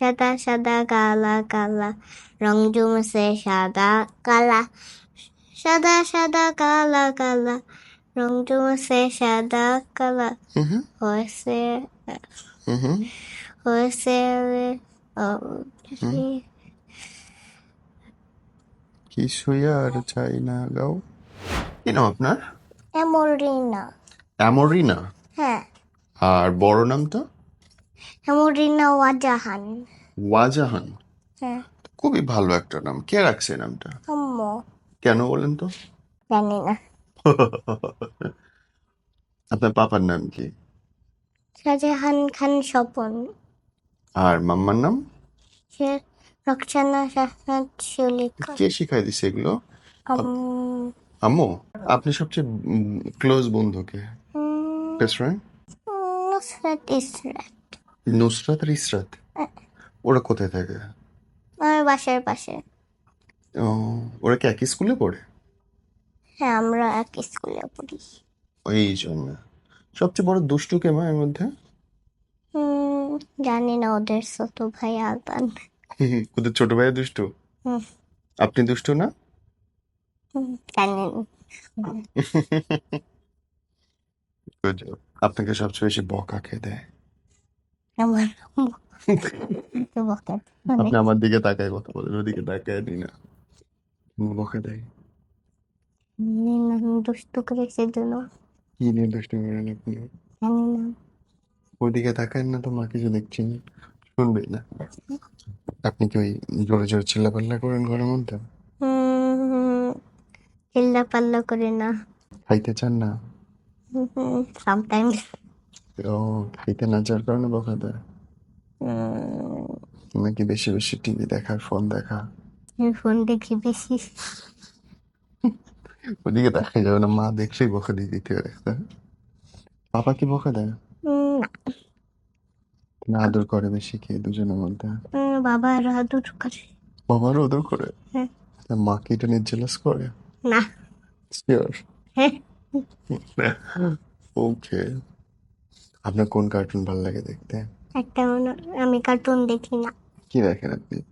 সাদা সাদা কালা কালা রং জমেছে সাদা কালা সাদা সাদা কালা কালা রং জমেছে সাদা কালা হয়েছে হয়েছে কিছুই আর চাই না গাও কি নাম আপনার হেমরিনা অ্যামোরিনা হ্যাঁ আর বড় নামটা হেমরিনা ওয়াজাহান। ওয়াজাহান? হ্যাঁ। খুবই ভালো একটা নাম। কে রাখছে নামটা? আম্মু। কেন বলেন তো? জানি না। আপনার পাপার নাম কি? শাহজাহান খান স্বপন। আর মাম্মার নাম? সে রক্সানা শাহনাজ শলিকা। কে শিখাই দিছে এগুলো? আম্মু। আম্মু আপনি সবচেয়ে ক্লোজ বন্ধুকে। Best friend Nusrat Israt. Nusrat আর ইসরাত? ওরা কোথায় থাকে? আমার বাসার পাশে। ও, ওরা কি একই স্কুলে পড়ে? হ্যাঁ আমরা এক স্কুলে পড়ি। এই জন্য। সবচেয়ে বড় দুষ্টু কে মা এর মধ্যে? উম, জানি না ওদের ছোট ভাই আলবান ওদের ছোট ভাই দুষ্টু? হুম। আপনি দুষ্টু না? জানি না। Good job. আপনাকে সবচেয়ে বেশি বকা খেয়ে দেয়। আপনি আমার দিকে তাকায় কথা বলেন ওদিকে তাকায় নি না। বকা দেয় জানি করে সেজন্য কি নিয়ে দুষ্টু করেন আপনি ওদিকে তাকায় না তো মা কিছু দেখছেন শুনবে না। আপনি কি ওই জোরে জোরে চিল্লা চিল্লাপাল্লা করেন ঘরের মধ্যে? চিল্লা পাল্লা করে না। খাইতে চান না? সামটাইমস ও খাইতে না যাওয়ার কারণে বকা দেয়? নাকি বেশি বেশি টিভি দেখা ফোন দেখা? ফোন দেখি বেশি। ওদিকে দেখাই যাবে না মা দেখলেই বকা দিয়ে দিতে পারে পাপা কি বকা দেয়? না আদর করে বেশি খেয়ে দুজনের মধ্যে? উম, বাবা আর আদর করে। বাবারও আদর করে? হ্যাঁ। মা কি এটা নিয়ে জেলাস করে? না। শিওর হ্যাঁ। ওকে আপনার কোন কার্টুন ভালো লাগে দেখতে? একটা আমি কার্টুন দেখি না। কি দেখেন আপনি?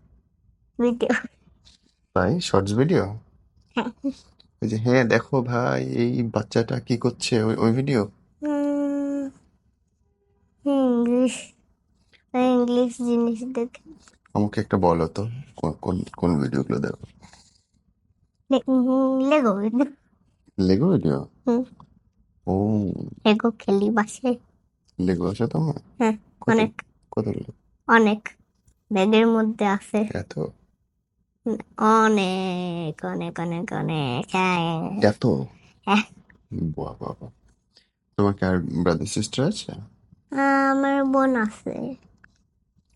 ভিডিও তাই? Shorts video. ওই যে হ্যাঁ দেখো ভাই এই বাচ্চাটা কি করছে? ওই ওই ভিডিও ইংলিশ ইংলিশ জিনিস দেখি। আমাকে একটা বলো তো কোন- কোন ভিডিওগুলো দেখো? Lego Lego video. ও। লেগো খেলি বাসে। লেগো আছে তোমার? হ্যাঁ কত- অনেক। কতগুলো অনেক। ব্যাগের মধ্যে আছে। এত? অনেক অনেক অনেক অনেক হ্যাঁ। এত? হ্যাঁ। বাহ বাহ। তোমার কি আর ব্রাদার সিস্টার আছে? আমার বোন আছে।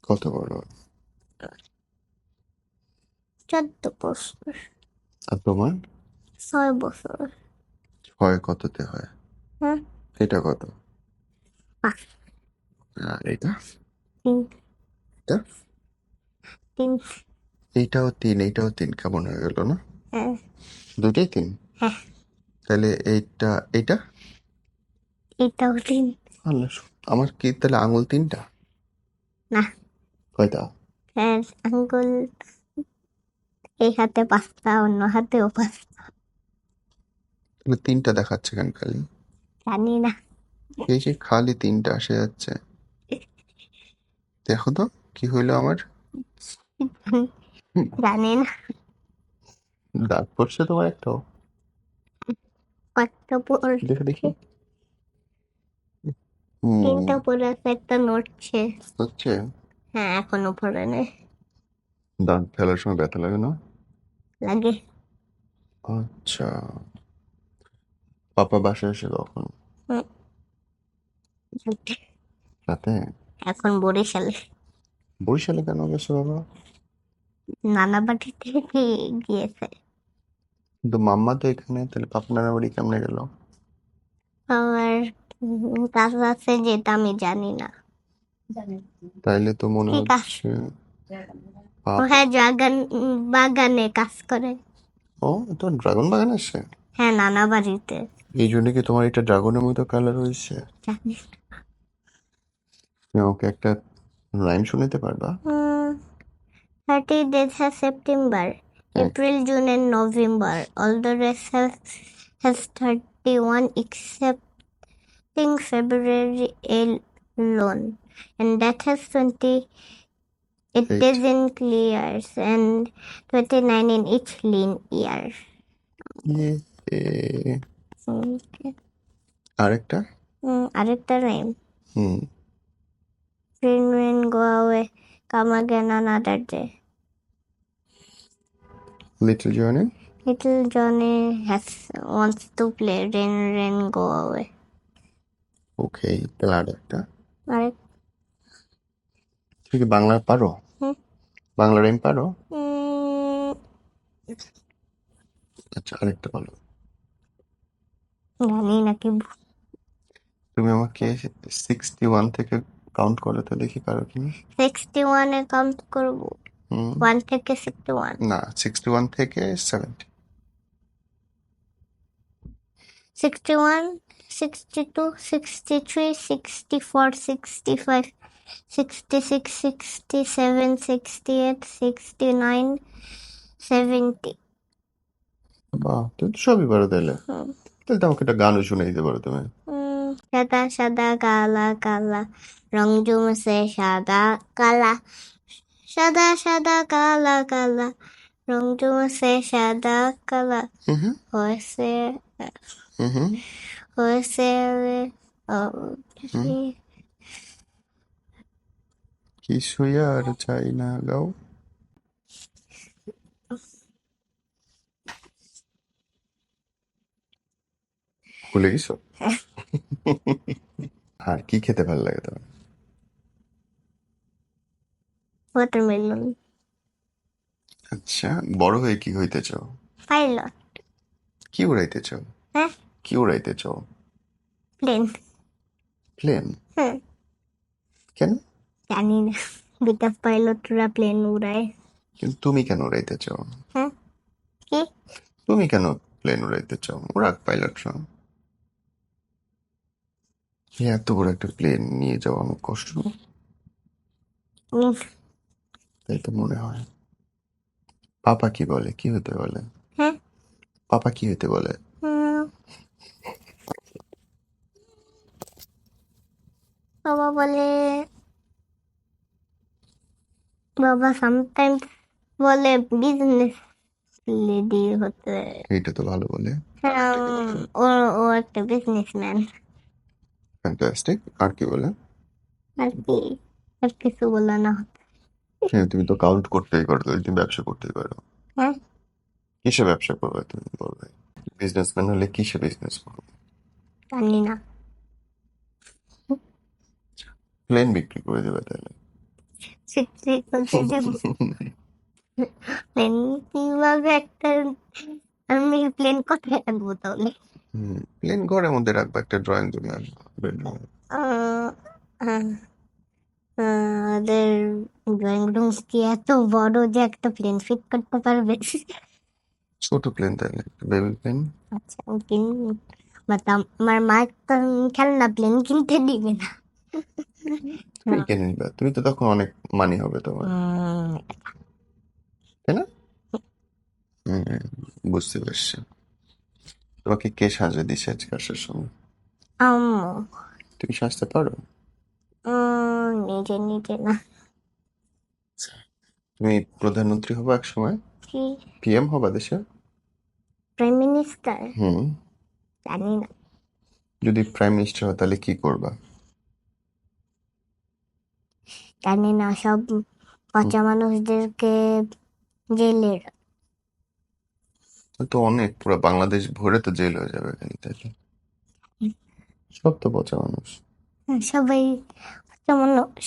কত বড়? চোদ্দ বছর। আর তোমার? ছয় বছর। ছয় কততে হয়? হ্যাঁ। এটা কত? আর এটা তিন এটা তিন এইটাও তিন এইটাও তিন কেমন হয়ে গেল না দুটোই তিন তাহলে এইটা এইটা এটাও তিন আল্লাহ আমার কি তাহলে আঙুল তিনটা না কয়টা হ্যাঁ আঙ্গুল এই হাতে পাঁচটা অন্য হাতেও পাঁচটা তিনটা দেখাচ্ছে কেন খালি জানি না এই যে খালি তিনটা আসে যাচ্ছে। দেখো তো কি হইল আমার? জানি না। দাঁত পড়ছে তোমার একটাও। পর দেখে দেখি। তিনটা পরে আছে একটা নড়ছে। হচ্ছে হ্যাঁ এখনও পরে নেই। দাঁত ফেলার সময় ব্যথা লাগে না? লাগে। আচ্ছা। পাপা বাসায় এসে কখন রাতে এখন বরিশালে। বরিশালে কেন গেছে বাবা? নানা বাড়ি থেকে গিয়েছে। কিন্তু মাম্মা তো এখানে তাহলে পাপা নানা বাড়ি কেমনে গেল? আমার কাজ আছে যেটা আমি জানি না। তাইলে তো মনে কি কাজ? হচ্ছে ও পাপ- হ্যাঁ বাগান বাগানে কাজ করে। ও তো ড্রাগন বাগান আছে? হ্যাঁ নানা বাড়িতে। এই জন্য কি তোমার এটা ড্রাগনের মতো কালার হয়েছে? জানি তুমি আমাকে একটা রাইম শোনাতে পারবা উম, 30 days has September, April, June, and November. All the rest has, has 31 excepting February alone. And that has 28 Eight. days in clears and 29 in each lean year. ইয়ে আরেকটা Mm, আরেকটা name. হুম Rain, rain, go away. Come again another day. Little Johnny Little Johnny has wants to play. Rain, rain, go away. Okay তাহলে আরেকটা আরেক তুমি কি বাংলা পারো হুম। বাংলা রাইম পারো আচ্ছা আরেকটা বলো জানি নাকি তুমি আমাকে সিক্সটি ওয়ান থেকে কাউন্ট করো তো দেখি পারো কি? সিক্সটি ওয়ানে কাউন্ট করব। ওয়ান থেকে সিক্সটি ওয়ান না সিক্সটি ওয়ান থেকে seventy sixty one sixty two sixty three sixty four sixty five sixty six sixty seven sixty eight sixty nine seventy বাহ তুমি তো সবই পারো তাহলে। তাহলে তো আমাকে একটা গানও শুনে দিতে পারো তুমি। সাদা সাদা কালা কালা রং জমছে সাদা কালা সাদা সাদা কালা কালা রং জমছে সাদা কালা হুম হুম হয়েছে হুম হুম হয়েছে ও, কি- কিছুই আর চাই না গাও ভুলে গেছো আর কি খেতে ভালো লাগে তোমার? ওয়াটারমেলন আচ্ছা বড় হয়ে কি হইতে চাও? পাইলট কি উড়াইতে চাও? হ্যাঁ? কি উড়াইতে চাও? প্লেন প্লেন হ্যাঁ কেন? জানি না। বিকাশ পাইলটরা প্লেন উড়ায়। কিন্তু তুমি কেন উড়াইতে চাও? হ্যাঁ? কি? তুমি কেন প্লেন উড়াইতে চাও? উড়াক পাইলটরা এত বড় একটা প্লেন নিয়ে যাওয়া আমার কষ্ট। তাই তো মনে হয়। পাপা কি বলে? কি হতে বলে? হ্যাঁ? পাপা কি হতে বলে? বাবা বলে বাবা সামটাইমস বলে বিজনেস লেডি হতে। এইটা তো ভালো বলে। হ্যাঁ, ও ও একটা বিজনেসম্যান ফ্যান্টাস্টিক আর কি বলে? আর কি? আর কিছু বলে না। হ্যাঁ তুমি তো কাউন্ট করতেই পারো তুমি ব্যবসা করতেই পারো। হ্যাঁ। কিসে ব্যবসা করবে তুমি বলবে বিজনেসম্যান হলে কিসে বিজনেস করবে? জানি না। প্লেন বিক্রি করে দেবে তাহলে। প্লেন কীভাবে একটা আমি প্লেন কোথায় রাখব তাহলে? হুম প্লেন ঘরের মধ্যে রাখব একটা ড্রয়িং রুমে আর বেডরুমে আহ, আহ, আহ, ওদের ড্রয়িং রুম কি এত বড় যে একটা প্লেন ফিট করতে পারবে? ছোট প্লেন তাহলে বেবি প্লেন আচ্ছা কিন বাট আমার মা তো খেলনা প্লেন কিনতে দিবে না। তুমি কিনে নিবে। তুমি তো তখন অনেক মানি হবে তোমার। উম, তাই না? হুম, বুঝতে পারছি। তোমাকে কে সাজিয়ে দিছে আজকে আসার সময়? আম্মু। তুমি সাজতে পারো? উম, নিজে নিজে না। তুমি প্রধানমন্ত্রী হব এক সময়? কি? পিএম হবা দেশে? প্রাইম মিনিস্টার হুম। জানি না। যদি প্রাইম মিনিস্টার হয় তাহলে কি করবা? জানি না সব পচা মানুষদেরকে জেলে তো অনেক পুরো বাংলাদেশ ভরে তো জেল হয়ে যাবে এখানে তাহলে সব তো পচা মানুষ। সবাই পচা মানুষ।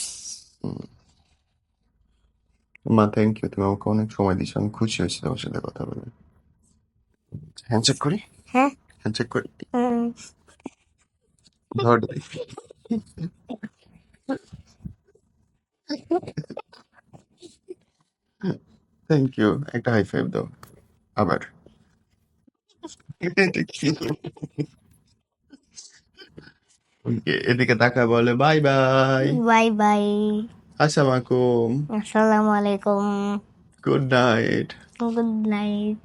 মা থ্যাংক ইউ তুমি আমাকে অনেক সময় দিচ্ছ আমি খুশি হয়েছি তোমার সাথে কথা বলে। হ্যান্ডশেক করি? হ্যাঁ। হ্যান্ডশেক করি? ধর থ্যাংক ইউ একটা হাই ফাইভ দাও আবার। এদিকে তাকায় বলে বাই বাই। Bye by. আসসালামু আলাইকুম। আসসালামু আলাইকুম। Good night good night.